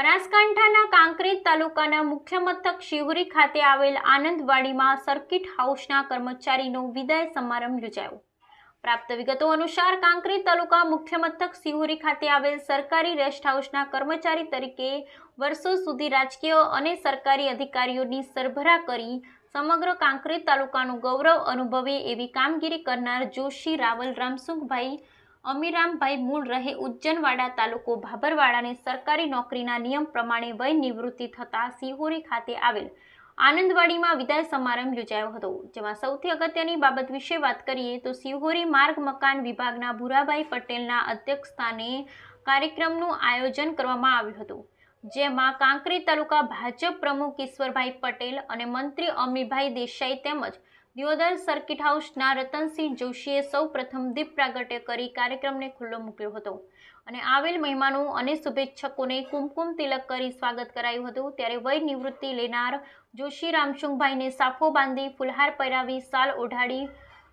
બનાસકાંઠાના કાંકરેજ તાલુકાના મુખ્ય મથક શિહોરી ખાતે આવેલ આનંદવાડીમાં સર્કિટ હાઉસના કર્મચારીનો વિદાય સમારંભ યોજાયો. પ્રાપ્ત વિગતો અનુસાર કાંકરેજ તાલુકા મુખ્ય મથક સિહોરી ખાતે આવેલ સરકારી રેસ્ટ હાઉસના કર્મચારી તરીકે વર્ષો સુધી રાજકીય અને સરકારી અધિકારીઓની સરભરા કરી સમગ્ર કાંકરેજ તાલુકાનું ગૌરવ અનુભવે એવી કામગીરી કરનાર જોશી રાવલ રામસુખભાઈ અમીરામભાઈ મૂળ રહે ઉજ્જનવાડા તાલુકો ભાભરવાડાને સરકારી નોકરીના નિયમ પ્રમાણે વય નિવૃત્તિ થતા સિહોરી ખાતે આવેલ આનંદવાડીમાં વિદાય સમારંભ યોજાયો હતો. જેમાં સૌથી અગત્યની બાબત વિશે વાત કરીએ તો સિહોરી માર્ગ મકાન વિભાગના ભૂરાભાઈ પટેલના અધ્યક્ષસ્થાને કાર્યક્રમનું આયોજન કરવામાં આવ્યું હતું. જેમાં કાંકરી તાલુકા ભાજપ પ્રમુખ ઈશ્વરભાઈ પટેલ અને મંત્રી અમીભાઈ દેસાઈ તેમજ દિયોદર સર્કિટ હાઉસના રતનસિંહ જોશીએ સૌ પ્રથમ દીપ પ્રાગટ્ય કરી કાર્યક્રમને ખુલ્લો મૂક્યો હતો. અને આવેલ મહેમાનો અને શુભેચ્છકોને કુમકુમ તિલક કરી સ્વાગત કરાયું હતું. ત્યારે વય નિવૃત્તિ લેનાર જોશી રામસુંગભાઈને સાફો બાંધી ફુલહાર પહેરાવી સાલ ઓઢાડી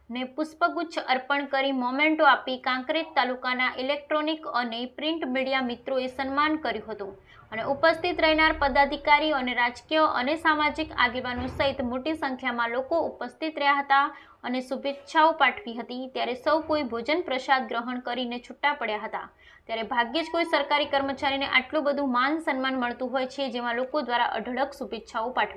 ને પુષ્પગુચ્છ અર્પણ કરી મોમેન્ટો આપી કાંકરેજ તાલુકાના ઇલેક્ટ્રોનિક અને પ્રિન્ટ મીડિયા મિત્રોએ સન્માન કર્યું હતું. અને ઉપસ્થિત રહેનાર પદાધિકારી અને રાજકીય અને સામાજિક આગેવાનો સહિત મોટી સંખ્યામાં લોકો ઉપસ્થિત રહ્યા હતા અને શુભેચ્છાઓ પાઠવી હતી. ત્યારે સૌ કોઈ ભોજન પ્રસાદ ગ્રહણ કરીને છૂટા પડ્યા હતા. ત્યારે ભાગ્યે જ કોઈ સરકારી કર્મચારીને આટલું બધું માન સન્માન મળતું હોય છે, જેમાં લોકો દ્વારા અઢળક શુભેચ્છાઓ પાઠવી